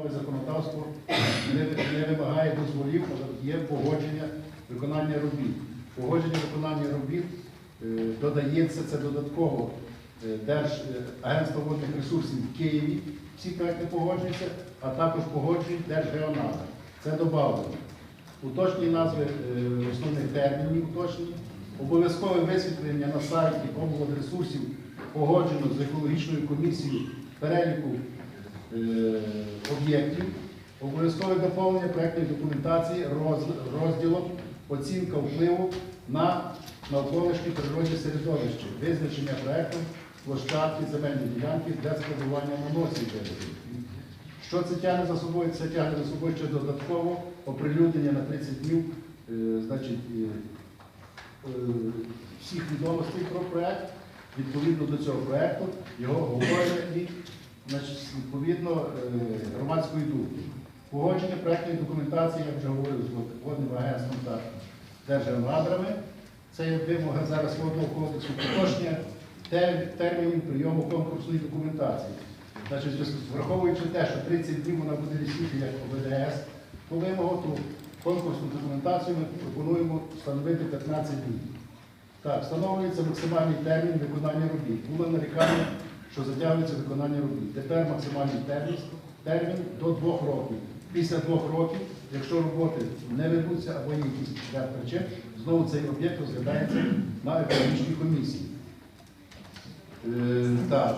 Нове законодавство не, не вимагає дозволів, але є погодження виконання робіт. Погодження виконання робіт е, додається це додатково е, Держ, е, Агентство водних ресурсів в Києві. Всі проекти погоджуються, а також погоджують Держгеонада. Це додано. Уточні назви основних термінів уточнені. Обов'язкове висвітлення на сайті облводресурсів погоджено з екологічною комісією переліку об'єктів, обов'язкове доповнення проєктної документації роз- розділом оцінка впливу на навколишнє природне середовище, визначення проєктом площадки земельної ділянки для складування наносів виробів. Що це тягне за собою? Це тягне за собою ще додатково оприлюднення на 30 днів е, значить, е, е, всіх відомостей про проєкт, відповідно до цього проєкту, його обговорення і відповідно е, громадської думки. Погодження проєктної документації, я вже говорив з водним агентством та держгеонадрами. Це є вимога зараз водного кодексу, поточення тер- термінів прийому конкурсної документації. Значить, враховуючи те, що 30 днів вона буде висіти як ОВДС по вимогу, то конкурсну документацію ми пропонуємо встановити 15 днів. Так, встановлюється максимальний термін виконання робіт. Було нарікання, що затягується виконання робіт. Тепер максимальний термін, термін до двох років. Після двох років, якщо роботи не ведуться або є якісь ряд причин, знову цей об'єкт розглядається на економічній комісії. Е, так.